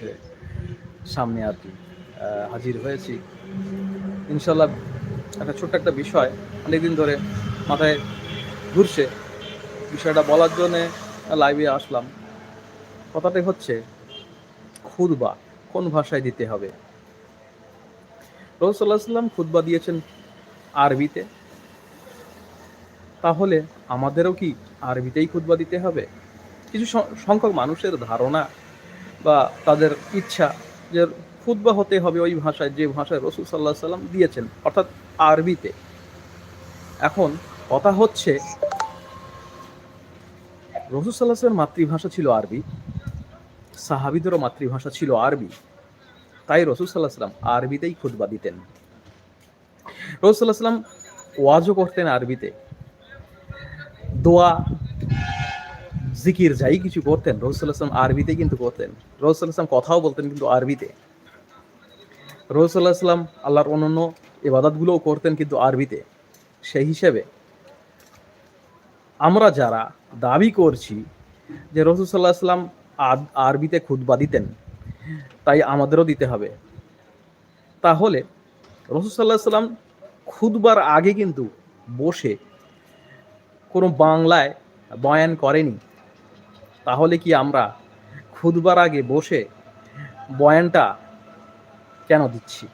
কাছে সামনে আর কি হাজির হয়েছি। ইনশাল্লাহ একটা ছোট্ট একটা বিষয়, অনেকদিন ধরে মাথায় ঘুরছে। বিষয়টা বলার জন্যে লাইভে আসলাম। কথাটাই হচ্ছে খুদবা কোন ভাষায় দিতে হবে? রসুল্লাহ সাল্লাম খুদবা দিয়েছেন আরবিতে। তাহলে আমাদেরও কি আরবিতেই খুদবা দিতে হবে? কিছু সংখ্যক মানুষের ধারণা বা তাদের ইচ্ছা যে খুদবা হতে হবে ওই ভাষায়, যে ভাষায় রসুল সাল্লাহ সাল্লাম দিয়েছেন, অর্থাৎ আরবিতে। এখন কথা হচ্ছে, রসুল সাল্লাহ সাল্লামের মাতৃভাষা ছিল আরবি, সাহাবিদেরও মাতৃভাষা ছিল আরবি, তাই রসুল সাল্লাহ সাল্লাম আরবিতেই খুদবা দিতেন। রসুল সাল্লাহ সাল্লাম ওয়াজও করতেন আরবিতে। দোয়া জিকির যাই কিছু করতেন রসুল্লাহ সাল্লাম আরবিতেই কিন্তু করতেন। রসুল্লাহ সাল্লাম কথাও বলতেন কিন্তু আরবিতে। রসুল্লাহ সাল্লাম আল্লাহর অন্যান্য এবাদাতগুলোও করতেন কিন্তু আরবিতে। সেই হিসেবে আমরা যারা দাবি করছি যে রসুল সাল্লাহ সাল্লাম আরবিতে খুতবা দিতেন, তাই আমাদেরও দিতে হবে। তাহলে রসুল সাল্লাম খুদবার আগে কিন্তু বসে কোনো বাংলায় বয়ান করেনি। তাহলে কি আমরা খুদবার আগে বসে বয়ানটা কেন দিচ্ছি?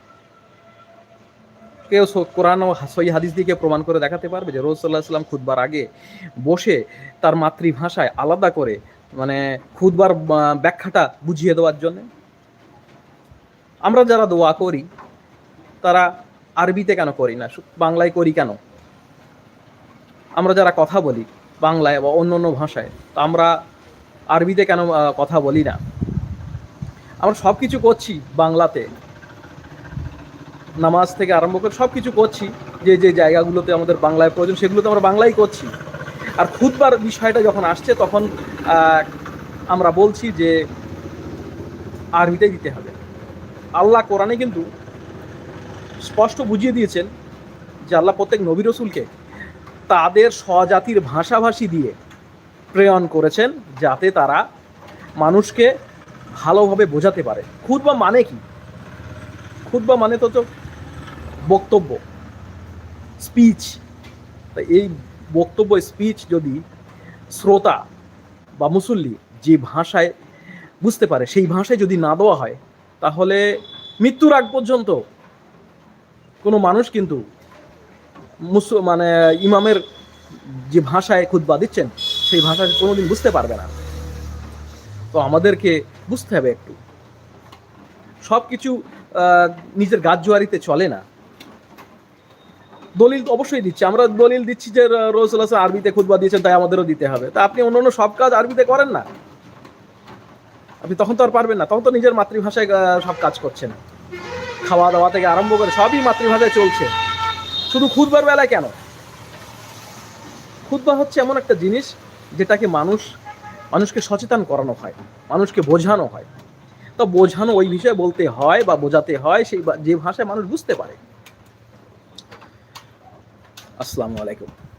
কেউ কোরআন ও সই হাদিস দিকে প্রমাণ করে দেখাতে পারবে যে রোজ সাল্লাহ সাল্লাম খুদবার আগে বসে তার মাতৃভাষায় আলাদা করে মানে খুদবার ব্যাখ্যাটা বুঝিয়ে দেওয়ার জন্য। আমরা যারা দোয়া করি, তারা আরবিতে কেন করি না? বাংলায় করি কেন? আমরা যারা কথা বলি বাংলায় বা অন্য অন্য ভাষায়, তা আমরা আরবিতে কেন কথা বলি না। আমরা সব কিছু করছি বাংলাতে। নামাজ থেকে আরম্ভ করে সব কিছু করছি, যে যে জায়গাগুলোতে আমাদের বাংলায় প্রয়োজন, সেগুলোতে আমরা বাংলাই করছি। আর খুদবার বিষয়টা যখন আসছে, তখন আমরা বলছি যে, আরবিতে দিতে হবে। আল্লাহ কোরআনে কিন্তু স্পষ্ট বুঝিয়ে দিয়েছেন যে, আল্লাহ প্রত্যেক নবী রসুলকে তাদের স্বজাতির ভাষাভাষী দিয়ে প্রেরণ করেছেন যাতে তারা মানুষকে ভালোভাবে বোঝাতে পারে। খুদবা মানে কি? খুদবা মানে তো বক্তব্য স্পিচ এই বক্তব্য স্পিচ যদি শ্রোতা বা মুসল্লি যে ভাষায় বুঝতে পারে, সেই ভাষায় যদি না দেওয়া হয়, তাহলে মৃত্যুর আগ পর্যন্ত কোনো মানুষ কিন্তু মুস মানে ইমামের যে ভাষায় খুদবা দিচ্ছেন সেই ভাষা কোনোদিন বুঝতে পারবে না। তো আমাদেরকে বুঝতে হবে একটু। সব কিছু নিজের গাছ জোয়ারিতে চলে না। দলিল তো অবশ্যই দিচ্ছে। আমরা দলিল দিচ্ছি যে রসুল্লাহ আরবিতে খুদবা দিয়েছেন, তাই আমাদেরও দিতে হবে। তা আপনি অন্য অন্য সব কাজ আরবিতে করেন না। আপনি তখন তো আর পারবেন না। তখন তো নিজের মাতৃভাষায় সব কাজ করছেন। খাওয়া দাওয়া থেকে আরম্ভ করে সবই মাতৃভাষায় চলছে। শুধু খুদবার বেলায় কেন? খুদবা হচ্ছে এমন একটা জিনিস যেটাকে মানুষ, মানুষকে সচেতন করানো হয়, মানুষকে বোঝানো হয়। তো বোঝানো ওই বিষয়ে বলতে হয় বা বোঝাতে হয়, সেই যে ভাষায় মানুষ বুঝতে পারে। আসসালামু আলাইকুম।